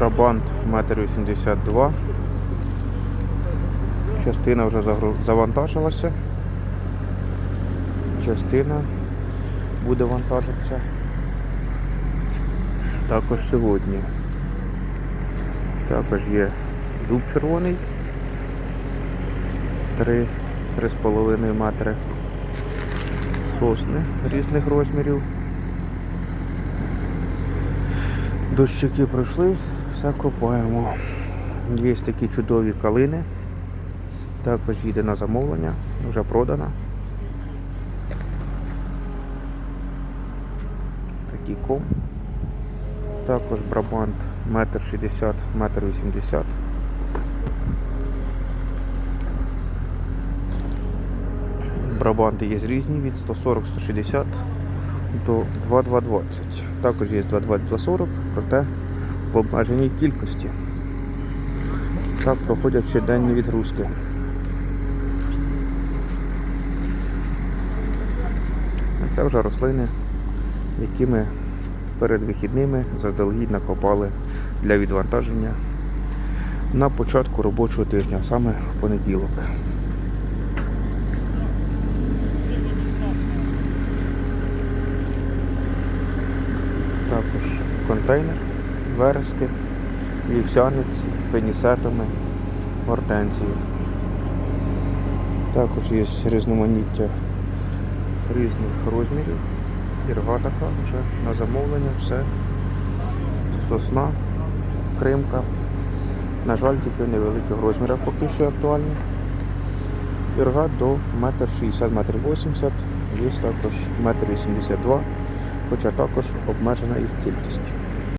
Брабант 1,82 м. Частина вже завантажилася. Частина буде вантажитися. Також сьогодні. Також є дуб червоний. 3, 3,5 метри. Сосни різних розмірів. Дощики пройшли, все копаємо. Є такі чудові калини. Також їде на замовлення, вже продана. Такий ком. Також брабант 1,60 м, 1,80 м. Брабанти є різні від 140-160 до 2,220. Також є 2,20-240, проте в обмеженій кількості. Так проходять щоденні відгрузки. Це вже рослини, які ми перед вихідними заздалегідь накопали для відвантаження на початку робочого тижня, саме в понеділок. Також контейнер, верески, вівсяниці, пенісетами, гортензії. Також є різноманіття різних розмірів. Ірга така вже на замовлення, все. Сосна, кримка. На жаль, тільки в невеликих розмірах поки що актуальні. Ірга до 1,60 м, 1,80 м, є також 1,82 м, хоча також обмежена їх кількість.